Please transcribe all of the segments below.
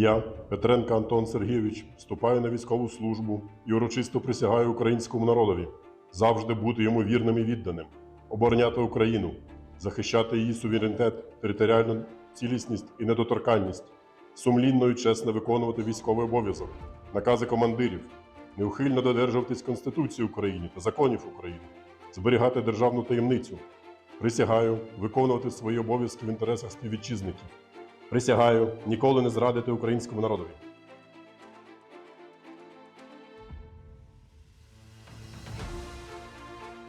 Я, Петренко Антон Сергійович, вступаю на військову службу і урочисто присягаю українському народові завжди бути йому вірним і відданим, обороняти Україну, захищати її суверенітет, територіальну цілісність і недоторканність, сумлінно і чесно виконувати військовий обов'язок, накази командирів, неухильно додержуватись Конституції України та законів України, зберігати державну таємницю. Присягаю виконувати свої обов'язки в інтересах співвітчизників. Присягаю ніколи не зрадити українському народові.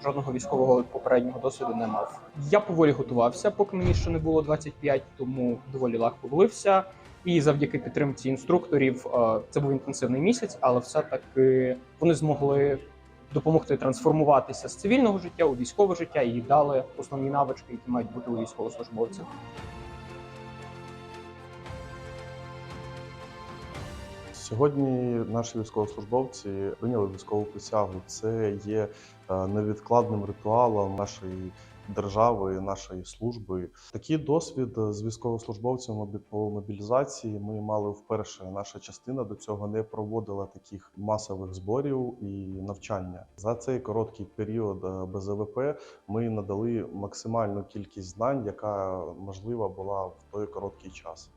Жодного військового попереднього досвіду не мав. Я поволі готувався, поки мені ще не було 25, тому доволі легко влився. І завдяки підтримці інструкторів е, це був інтенсивний місяць, але все-таки вони змогли допомогти трансформуватися з цивільного життя у військове життя і дали основні навички, які мають бути у військовослужбовців. Сьогодні наші військовослужбовці прийняли військову присягу. Це є е, невідкладним ритуалом нашої держави, нашої служби. Такий досвід з військовослужбовцями по мобілізації ми мали вперше. Наша частина до цього не проводила таких масових зборів і навчання. За цей короткий період е, без АВП ми надали максимальну кількість знань, яка можлива була в той короткий час.